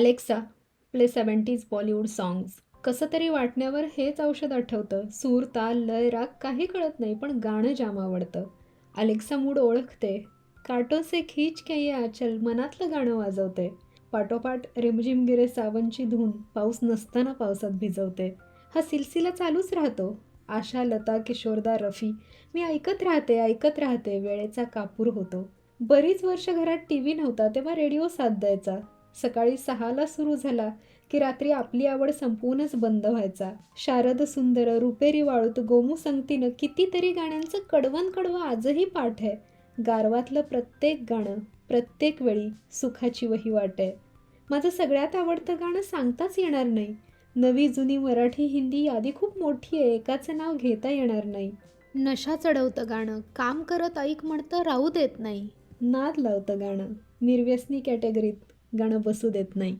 Alexa play seventies Bollywood songs. कसं तरी वाटण्यावर हेच औषध आठवतं. सूर ताल लय राग काही कळत नाही पण गाणं जाम आवडतं. अलेक्सा मूड ओळखते. काटो से खीच के ये आचल मनातलं गाणं वाजवते. पाठोपाठ रिमझिम गिरे सावनची धून पाऊस नसताना पावसात भिजवते. हा सिलसिला चालूच राहतो. आशा लता किशोरदा रफी मी ऐकत राहते ऐकत राहते वेळेचा कापूर होतो. बरीच वर्ष घरात टी व्ही नव्हता तेव्हा रेडिओ साथ द्यायचा. सकाळी सहाला सुरू झाला की रात्री आपली आवड संपूनच बंद व्हायचा. शारद सुंदर रुपेरी वाळूत गोमू संगतीनं कितीतरी गाण्यांचं कडवन कडवं आजही पाठ आहे. गारवातलं प्रत्येक गाणं प्रत्येक वेळी सुखाची वही वाट. आहे माझं सगळ्यात आवडतं गाणं सांगताच येणार नाही. नवी जुनी मराठी हिंदी यादी खूप मोठी आहे एकाचं नाव घेता येणार नाही. नशा चढवतं गाणं काम करत ऐक म्हणतं राहू देत नाही. नाद लावतं गाणं निर्व्यसनी कॅटेगरीत. गाणं बसू देत नाही.